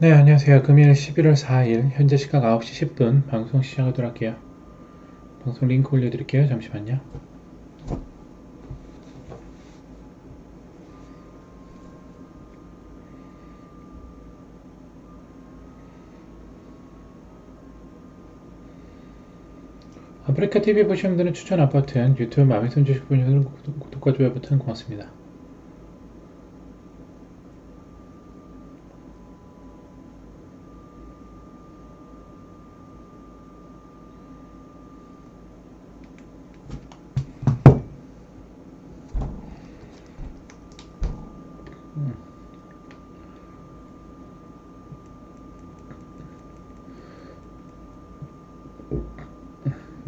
네, 안녕하세요. 금일 11월 4일, 현재 시각 9시 10분 방송 시작하도록 할게요. 방송 링크 올려드릴게요. 잠시만요. 아프리카 TV 보시는 분들은 추천 아파트는 유튜브 마음에 손주시고 보시는 분들은 구독- 구독과 좋아요 버튼 고맙습니다.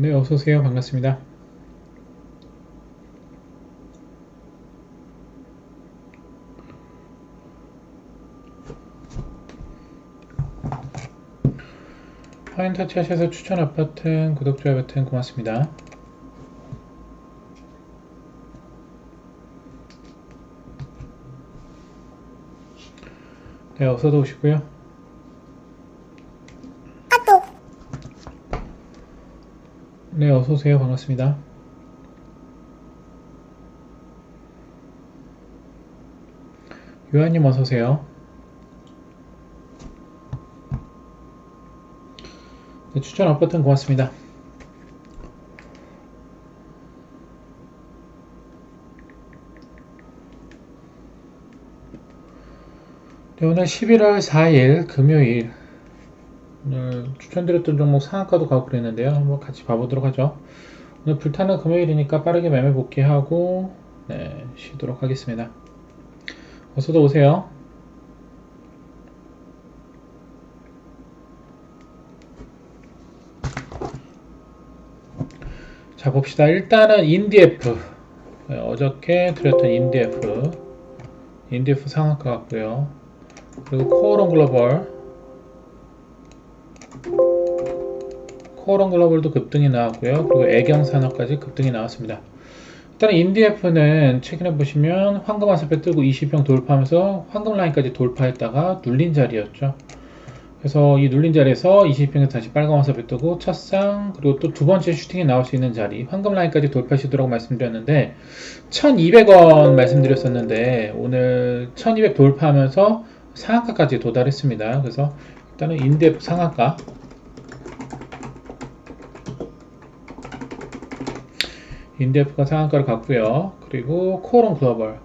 네, 어서오세요. 반갑습니다. 화인 터치하셔서 추천 아파트, 구독, 좋아요 버튼 고맙습니다. 네, 어서도 오시고요. 네, 어서 오세요. 반갑습니다. 요한님 어서 오세요. 네, 추천 아파트는 고맙습니다. 네, 오늘 11월 4일 금요일 오늘 추천드렸던 종목 상한가도 가고 그랬는데요. 한번 같이 봐보도록 하죠. 오늘 불타는 금요일이니까 빠르게 매매 복귀하고 네, 쉬도록 하겠습니다. 어서도 오세요. 자 봅시다. 일단은 인디에프 네, 어저께 드렸던 인디에프 인디에프 상한가 같고요. 그리고 코어론 글로벌 코어론 글로벌도 급등이 나왔고요. 그리고 애경산업까지 급등이 나왔습니다. 일단 인디에프는 최근에 보시면 황금 화살표 뜨고 20평 돌파하면서 황금 라인까지 돌파했다가 눌린 자리였죠. 그래서 이 눌린 자리에서 20평에서 다시 빨간 화살표 뜨고 첫상 그리고 또 두 번째 슈팅이 나올 수 있는 자리 황금 라인까지 돌파시도록 말씀드렸는데 1200원 말씀드렸었는데 오늘 1200 돌파하면서 상한가까지 도달했습니다. 그래서 일단은 인디에프 상한가 인디에프가 상한가를 갔고요. 그리고 코어론 글로벌.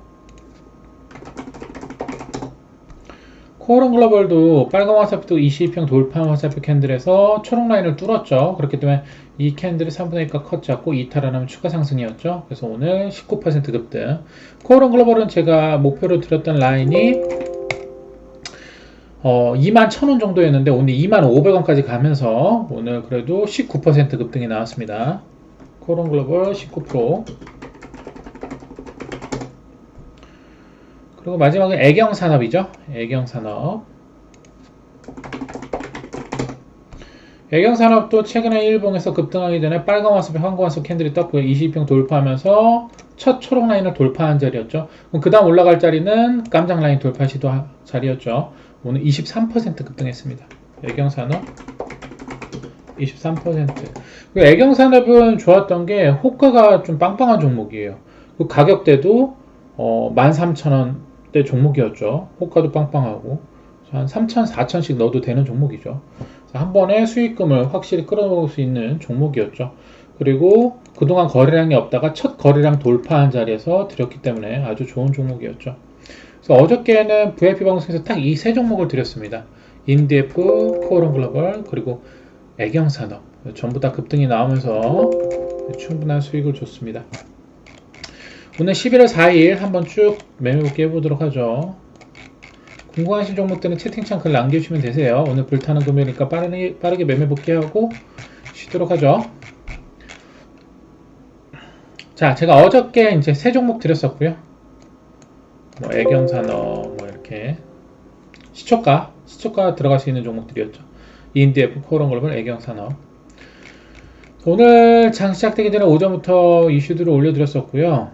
코어론 글로벌도 빨간 화살표 22평 돌파 화살표 캔들에서 초록 라인을 뚫었죠. 그렇기 때문에 이 캔들이 3분의 1가 컷 잡고 이탈 안 하면 추가 상승이었죠. 그래서 오늘 19% 급등. 코어론 글로벌은 제가 목표로 드렸던 라인이 어, 2만 1000원 정도였는데 오늘 2만 500원까지 가면서 오늘 그래도 19% 급등이 나왔습니다. 코론 글로벌 19% 그리고 마지막은 애경 산업이죠. 애경 산업 애경 산업도 최근에 일봉에서 급등하기 전에 빨간 화살표 황금 화살표 캔들이 떴고요. 20평 돌파하면서 첫 초록 라인을 돌파한 자리였죠. 그 다음 올라갈 자리는 깜장 라인 돌파 시도 자리였죠. 오늘 23% 급등했습니다. 애경 산업 23%. 그 애경 산업은 좋았던 게 호가가 좀 빵빵한 종목이에요. 그 가격대도 어, 13,000원대 종목이었죠. 호가도 빵빵하고 한 3,000, 4,000씩 넣어도 되는 종목이죠. 한 번에 수익금을 확실히 끌어놓을 수 있는 종목이었죠. 그리고 그동안 거래량이 없다가 첫 거래량 돌파한 자리에서 드렸기 때문에 아주 좋은 종목이었죠. 그래서 어저께는 VIP 방송에서 딱 이 세 종목을 드렸습니다. 인디에프, 코어론 글로벌, 그리고 애경산업 전부 다 급등이 나오면서 충분한 수익을 줬습니다. 오늘 11월 4일 한번 쭉 매매 복귀 해보도록 하죠. 궁금하신 종목들은 채팅창 글 남겨주시면 되세요. 오늘 불타는 금요일이니까 빠르게, 빠르게 매매 복귀하고 쉬도록 하죠. 자, 제가 어저께 이제 세 종목 드렸었고요. 뭐 애경산업, 뭐 이렇게 시초가, 시초가 들어갈 수 있는 종목들이었죠. 인디에프, 코론 글로벌, 애경산업. 오늘 장 시작되기 전에 오전부터 이슈들을 올려드렸었고요.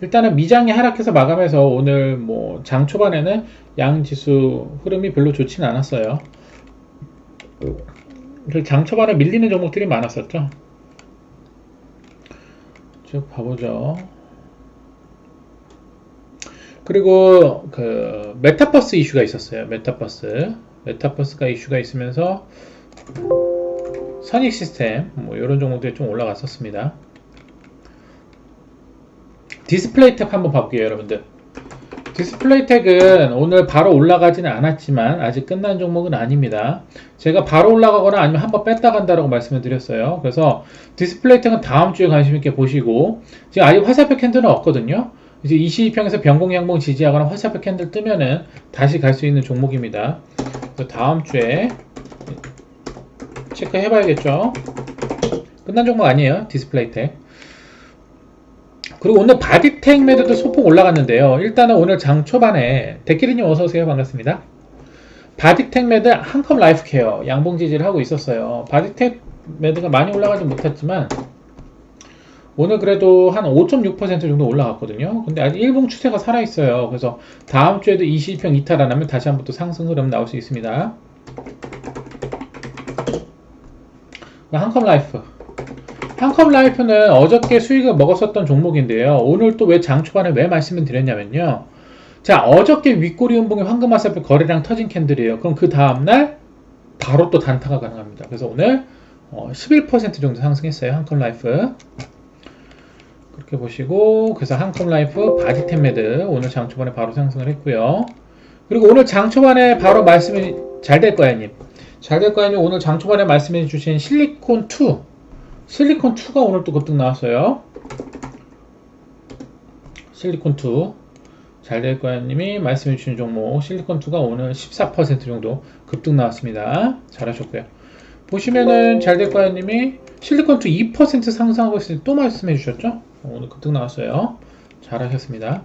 일단은 미장이 하락해서 마감해서 오늘 뭐 장 초반에는 양 지수 흐름이 별로 좋지는 않았어요. 그장 초반에 밀리는 종목들이 많았었죠. 쭉 봐보죠. 그리고 그 메타버스 이슈가 있었어요. 메타버스. 메타버스가 이슈가 있으면서 선익 시스템 뭐 이런 종목들이 좀 올라갔었습니다. 디스플레이 텍 한번 봐볼게요, 여러분들. 디스플레이 텍은 오늘 바로 올라가지는 않았지만 아직 끝난 종목은 아닙니다. 제가 바로 올라가거나 아니면 한번 뺐다 간다라고 말씀을 드렸어요. 그래서 디스플레이 텍은 다음 주에 관심 있게 보시고 지금 아직 화살표 캔들은 없거든요. 이제 22평에서 변공 양봉 지지하거나 화살표 캔들 뜨면은 다시 갈 수 있는 종목입니다. 다음 주에 체크해 봐야겠죠. 끝난 종목 아니에요. 디스플레이 텍. 그리고 오늘 바디텍 매도도 소폭 올라갔는데요. 일단은 오늘 장 초반에 데키리님 어서오세요. 반갑습니다. 바디텍 매드 한컵 라이프 케어 양봉 지지를 하고 있었어요. 바디텍 매드가 많이 올라가지 못했지만 오늘 그래도 한 5.6% 정도 올라갔거든요. 근데 아직 일봉 추세가 살아있어요. 그래서 다음 주에도 21평 이탈 안 하면 다시 한번 또 상승 흐름 나올 수 있습니다. 한컵 라이프. 한컵 라이프는 어저께 수익을 먹었었던 종목인데요. 오늘 또 왜 장 초반에 왜 말씀을 드렸냐면요. 자, 어저께 윗꼬리 음봉의 황금 화살표 거래량 터진 캔들이에요. 그럼 그 다음날 바로 또 단타가 가능합니다. 그래서 오늘 어, 11% 정도 상승했어요. 한컵 라이프. 그렇게 보시고 그래서 한컵 라이프 바디템 매드 오늘 장 초반에 바로 상승을 했고요. 그리고 오늘 장 초반에 바로 말씀이 잘 될 거야님. 잘 될 거야님 오늘 장 초반에 말씀해 주신 실리콘 2 실리콘 2가 오늘 또 급등 나왔어요. 실리콘 2. 잘될 거야 님이 말씀해 주신 종목 실리콘 2가 오늘 14% 정도 급등 나왔습니다. 잘하셨고요. 보시면은 잘될 거야 님이 실리콘 2 2% 상승하고 있을 때 또 말씀해 주셨죠? 오늘 급등 나왔어요. 잘하셨습니다.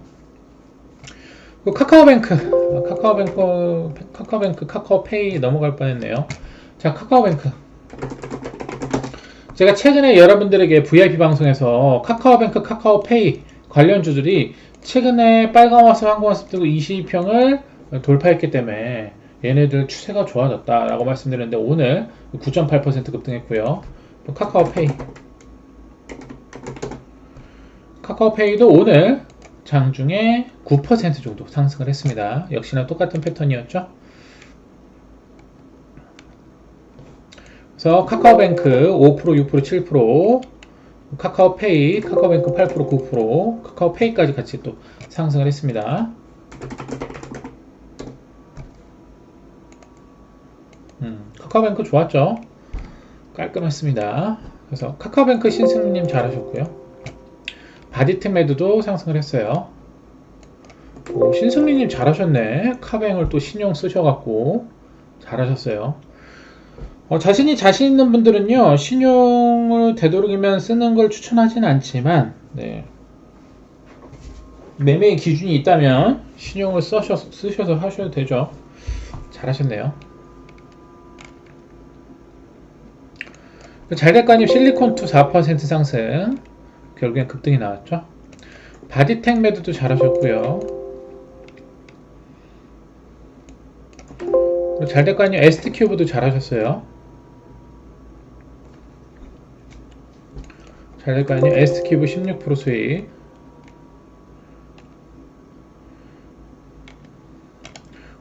그 카카오뱅크, 아, 카카오뱅크, 카카오뱅크, 카카오페이 넘어갈 뻔했네요. 자, 카카오뱅크. 제가 최근에 여러분들에게 VIP 방송에서 카카오뱅크, 카카오페이 관련 주들이 최근에 빨간 화살, 황금 화살 뜨고 22평을 돌파했기 때문에 얘네들 추세가 좋아졌다라고 말씀드렸는데 오늘 9.8% 급등했고요. 또 카카오페이. 카카오페이도 오늘 장중에 9% 정도 상승을 했습니다. 역시나 똑같은 패턴이었죠. 그래서 카카오뱅크 5%, 6%, 7%, 카카오페이, 카카오뱅크 8%, 9%, 카카오페이까지 같이 또 상승을 했습니다. 음, 카카오뱅크 좋았죠? 깔끔했습니다. 그래서 카카오뱅크 신승님 잘하셨고요. 바디템 매드도 상승을 했어요. 오, 신승리님 잘하셨네. 카뱅을 또 신용 쓰셔갖고 잘하셨어요. 어, 자신이 자신 있는 분들은요, 신용을 되도록이면 쓰는 걸 추천하진 않지만, 네. 매매의 기준이 있다면, 신용을 쓰셔, 쓰셔서 하셔도 되죠. 잘하셨네요. 잘될까님 실리콘2 4% 상승. 결국엔 급등이 나왔죠. 바디텍 매드도 잘하셨고요. 잘될까님 에스트 큐브도 잘하셨어요. 잘될까요? S큐브 16% 수익.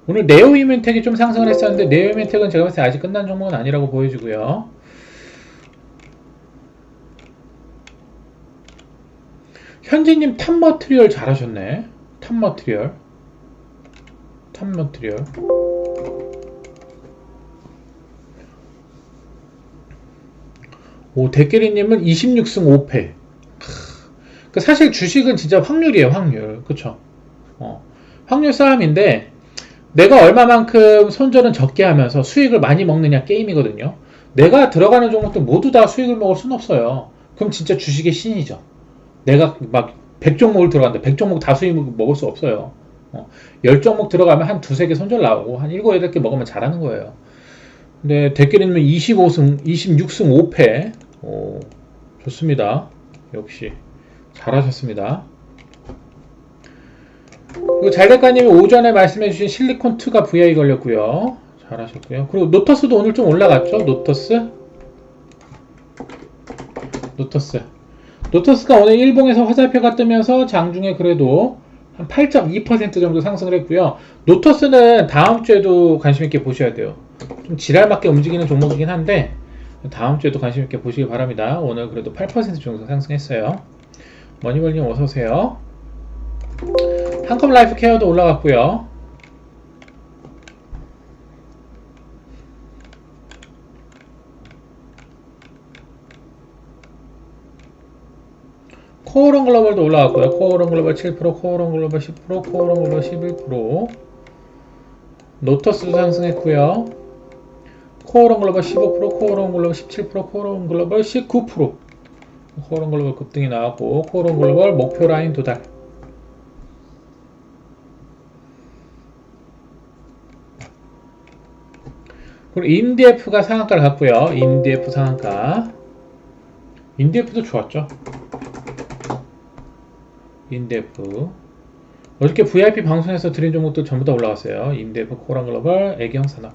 오늘 네오 이멘텍이 좀 상승을 했었는데 네오 이멘텍은 제가 봤을 때 아직 끝난 종목은 아니라고 보여지고요. 현지님 탑 머트리얼 잘하셨네. 탑 머트리얼. 탑 머트리얼. 오, 대끼리님은 26승 5패. 그 사실 주식은 진짜 확률이에요, 확률. 그쵸? 어, 확률 싸움인데, 내가 얼마만큼 손절은 적게 하면서 수익을 많이 먹느냐 게임이거든요. 내가 들어가는 종목들 모두 다 수익을 먹을 순 없어요. 그럼 진짜 주식의 신이죠. 내가 막 100종목을 들어간다. 100종목 다 수익 먹을 수 없어요. 어, 10종목 들어가면 한 두세 개 손절 나오고, 한 7, 8개 먹으면 잘하는 거예요. 근데 대끼리님은 25승, 26승 5패. 오, 좋습니다. 역시 잘하셨습니다. 그리고 잘될까님이 오전에 말씀해주신 실리콘 2가 VI 걸렸고요. 잘하셨고요. 그리고 노터스도 오늘 좀 올라갔죠? 노터스? 노터스. 노터스가 오늘 일봉에서 화살표가 뜨면서 장중에 그래도 한 8.2% 정도 상승을 했고요. 노터스는 다음 주에도 관심 있게 보셔야 돼요. 좀 지랄맞게 움직이는 종목이긴 한데 다음 주에도 관심 있게 보시기 바랍니다. 오늘 그래도 8% 정도 상승했어요. 머니벌님 어서 오세요. 한컵 라이프 케어도 올라갔고요. 코오롱 글로벌도 올라갔고요. 코오롱 글로벌 7%, 코오롱 글로벌 10%, 코오롱 글로벌 11%. 노터스도 상승했고요. 코오롱 글로벌 15%, 코오롱 글로벌 17%, 코오롱 글로벌 19%. 코오롱 글로벌 급등이 나왔고, 코오롱 글로벌 목표 라인 도달. 그리고 인디에프가 상한가를 갔고요. 인디에프 상한가. 인디에프도 좋았죠. 인데프 어저께 VIP 방송에서 드린 종목들 전부 다 올라갔어요. 인데프, 코랑 글로벌, 애경 산업.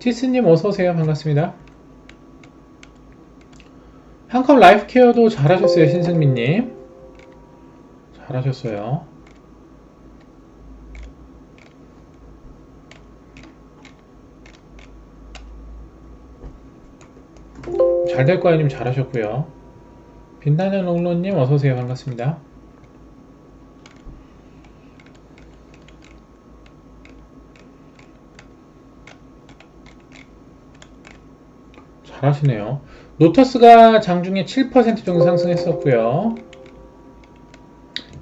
티스님 어서 오세요. 반갑습니다. 한컵 라이프 케어도 잘하셨어요. 신승민님. 잘하셨어요. 잘 될 거야님 잘하셨고요. 빛나는 롱로님 어서오세요. 반갑습니다. 잘하시네요. 노터스가 장중에 7% 정도 상승했었고요.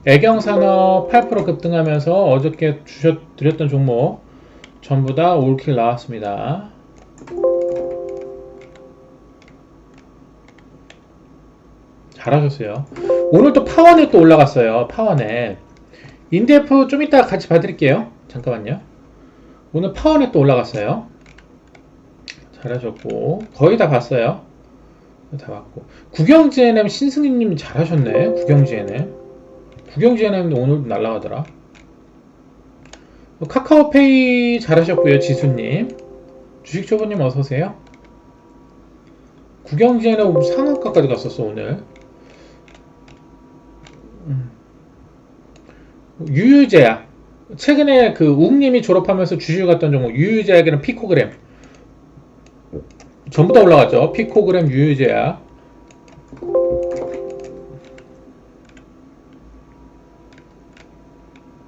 애경산업 8% 급등하면서 어저께 주셨, 드렸던 종목 전부 다 올킬 나왔습니다. 잘하셨어요. 오늘 또 파워넷 또 올라갔어요. 파워넷. 인디F 좀 이따 같이 봐드릴게요. 잠깐만요. 오늘 파워넷 또 올라갔어요. 잘하셨고 거의 다 봤어요. 다 봤고 구경지NM 신승희님 잘하셨네. 구경지NM. 구경지NM도 오늘 날라가더라. 카카오페이 잘하셨고요. 지수님. 주식초보님 어서오세요. 구경지NM 상한가까지 갔었어 오늘. 유유제약. 최근에 그 웅님이 졸업하면서 주식 갔던 종목 유유제약이랑 피코그램. 전부 다 올라갔죠. 피코그램 유유제약.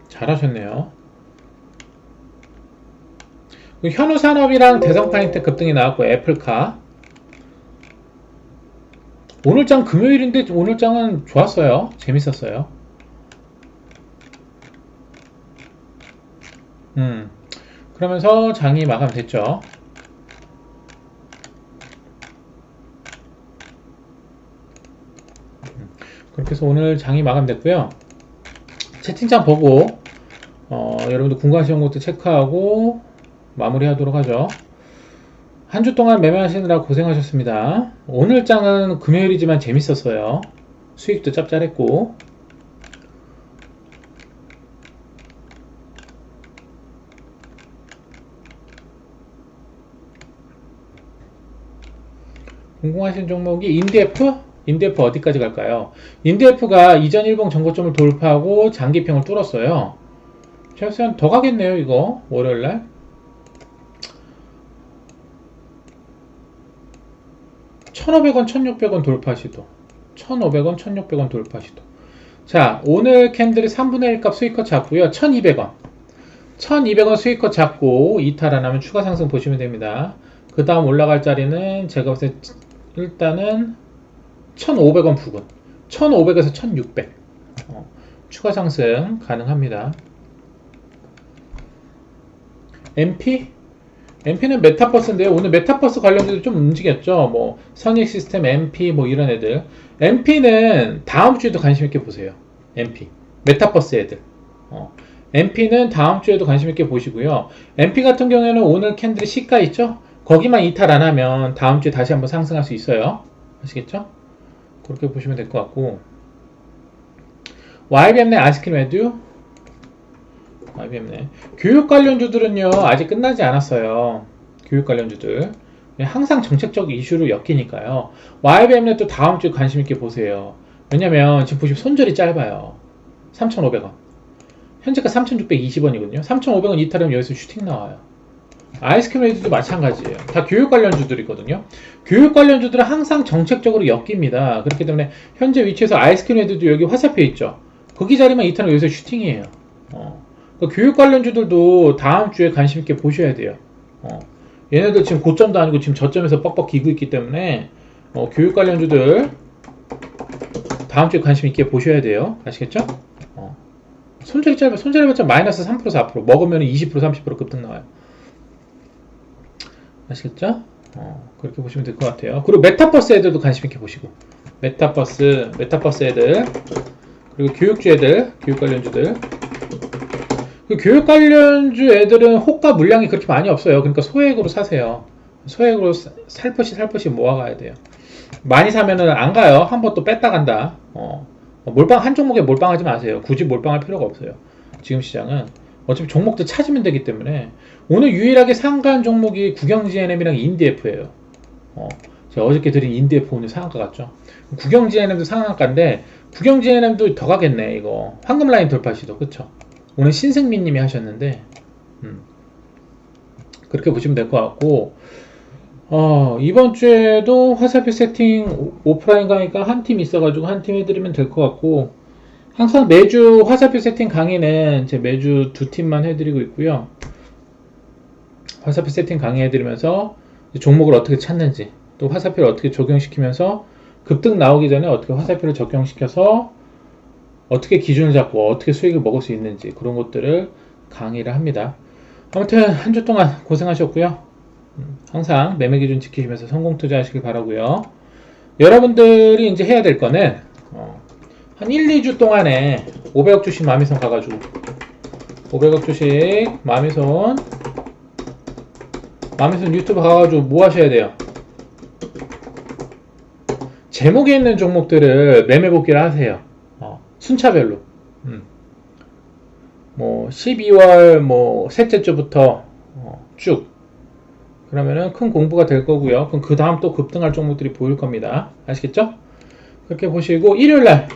잘하셨네요. 그 현우산업이랑 대성파인텍 급등이 나왔고 애플카. 오늘장 금요일인데 오늘장은 좋았어요. 재밌었어요 음, 그러면서 장이 마감됐죠. 음, 그렇게 해서 오늘 장이 마감됐고요. 채팅창 보고 어, 여러분들 궁금하신 것도 체크하고 마무리하도록 하죠. 한 주 동안 매매하시느라 고생하셨습니다. 오늘 장은 금요일이지만 재밌었어요. 수익도 짭짤했고 궁금하신 종목이 인디에프? 인디에프 어디까지 갈까요? 인디에프가 이전 일봉 전고점을 돌파하고 장기평을 뚫었어요. 최소한 더 가겠네요, 이거. 월요일날. (1500원) (1600원) 돌파 시도 (1500원) (1600원) 돌파 시도 자 오늘 캔들이 3분의 1값 수익컷 잡고요 (1200원) 1200원 수익컷 잡고 이탈 안 하면 추가 상승 보시면 됩니다 그 다음 올라갈 자리는 제가 봤을 때 일단은 1,500원 부근 1,500에서 1,600 어, 추가 상승 가능합니다. MP? MP는 메타버스인데요. 오늘 메타버스 관련돼서 좀 움직였죠. 뭐 선익 시스템, MP 뭐 이런 애들. MP는 다음 주에도 관심 있게 보세요. MP 메타버스 애들. 어. MP는 다음 주에도 관심 있게 보시고요. MP 같은 경우에는 오늘 캔들이 시가 있죠? 거기만 이탈 안 하면 다음 주에 다시 한번 상승할 수 있어요. 아시겠죠? 그렇게 보시면 될 것 같고. YBM 내 아이스크림 에듀? YBM 내. 교육 관련주들은요 아직 끝나지 않았어요. 교육 관련주들. 항상 정책적 이슈로 엮이니까요. YBM 내또 다음 주에 관심 있게 보세요. 왜냐면 지금 보시면 손절이 짧아요. 3,500원. 현재가 3,620원이거든요. 3,500원 이탈하면 여기서 슈팅 나와요 아이스크림 에듀도 마찬가지예요 다 교육 관련주들이거든요 교육 관련주들은 항상 정책적으로 엮입니다. 그렇기 때문에 현재 위치에서 아이스크림 헤드도 여기 화살표 있죠. 거기 자리만 이탈하면 여기서 슈팅이에요. 어. 그 교육 관련주들도 다음 주에 관심 있게 보셔야 돼요. 어. 얘네들 지금 고점도 아니고 지금 저점에서 뻑뻑 기고 있기 때문에 어, 교육 관련주들 다음 주에 관심 있게 보셔야 돼요. 아시겠죠? 어. 손절이 짧아. 손절이 봤자 마이너스 3% 4% 먹으면 20% 30% 급등 나와요. 아시겠죠? 어, 그렇게 보시면 될 것 같아요. 그리고 메타버스 애들도 관심 있게 보시고 메타버스, 메타버스 애들 그리고 교육주 애들, 교육 관련주들 그 교육 관련주 애들은 호가 물량이 그렇게 많이 없어요. 그러니까 소액으로 사세요. 소액으로 사- 살포시 살포시 모아가야 돼요. 많이 사면은 안 가요. 한 번 또 뺐다 간다. 어, 몰빵 한 종목에 몰빵하지 마세요. 굳이 몰빵할 필요가 없어요. 지금 시장은 어차피 종목들 찾으면 되기 때문에 오늘 유일하게 상간 종목이 국영GNM이랑 인디F예요. 어, 제가 어저께 드린 인디F 오늘 상한가 같죠? 국영GNM도 상한가인데 국영GNM도 더 가겠네 이거 황금 라인 돌파 시도 그쵸? 오늘 신승민님이 하셨는데 음, 그렇게 보시면 될 것 같고 어, 이번 주에도 화살표 세팅 오- 오프라인 강의가 한 팀 있어가지고 한 팀 해드리면 될 것 같고 항상 매주 화살표 세팅 강의는 제 매주 두 팀만 해드리고 있고요. 화살표 세팅 강의해드리면서 종목을 어떻게 찾는지 또 화살표를 어떻게 적용시키면서 급등 나오기 전에 어떻게 화살표를 적용시켜서 어떻게 기준을 잡고 어떻게 수익을 먹을 수 있는지 그런 것들을 강의를 합니다. 아무튼 한 주 동안 고생하셨고요. 음, 항상 매매 기준 지키시면서 성공 투자하시길 바라고요. 여러분들이 이제 해야 될 거는 어, 한 1, 2주 동안에 500억 주씩 마미손 가가지고 500억 주씩 마미손 마미손 유튜브 가가지고 뭐 하셔야 돼요? 제목에 있는 종목들을 매매 복귀를 하세요. 어, 순차별로. 음. 뭐 12월 뭐 셋째 주부터 어, 쭉 그러면은 큰 공부가 될 거고요. 그럼 그 다음 또 급등할 종목들이 보일 겁니다. 아시겠죠? 그렇게 보시고 일요일 날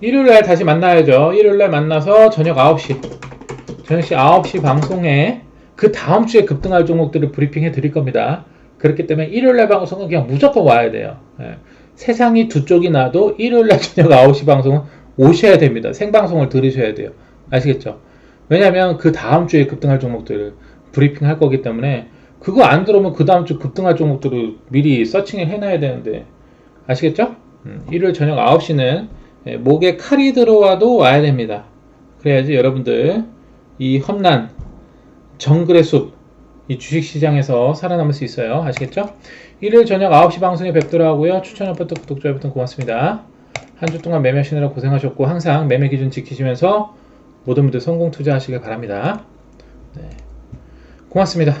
일요일 날 다시 만나야죠. 일요일 날 만나서 저녁 9시 저녁 시 9시 방송에 그 다음 주에 급등할 종목들을 브리핑 해 드릴 겁니다. 그렇기 때문에 일요일 날 방송은 그냥 무조건 와야 돼요. 예. 세상이 두 쪽이 나도 일요일 날 저녁 9시 방송은 오셔야 됩니다. 생방송을 들으셔야 돼요. 아시겠죠? 왜냐면 그 다음 주에 급등할 종목들을 브리핑 할 거기 때문에 그거 안 들어오면 그 다음 주 급등할 종목들을 미리 서칭을 해놔야 되는데 아시겠죠? 음, 일요일 저녁 9시는 예, 목에 칼이 들어와도 와야 됩니다. 그래야지 여러분들 이 험난 정글의 숲, 이 주식시장에서 살아남을 수 있어요. 아시겠죠? 일요일 저녁 9시 방송에 뵙도록 하고요. 추천 버튼, 구독, 좋아요 버튼 고맙습니다. 한 주 동안 매매하시느라 고생하셨고 항상 매매 기준 지키시면서 모든 분들 성공 투자하시길 바랍니다. 네. 고맙습니다.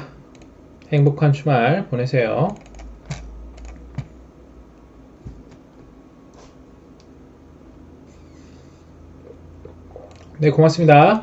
행복한 주말 보내세요. 네, 고맙습니다.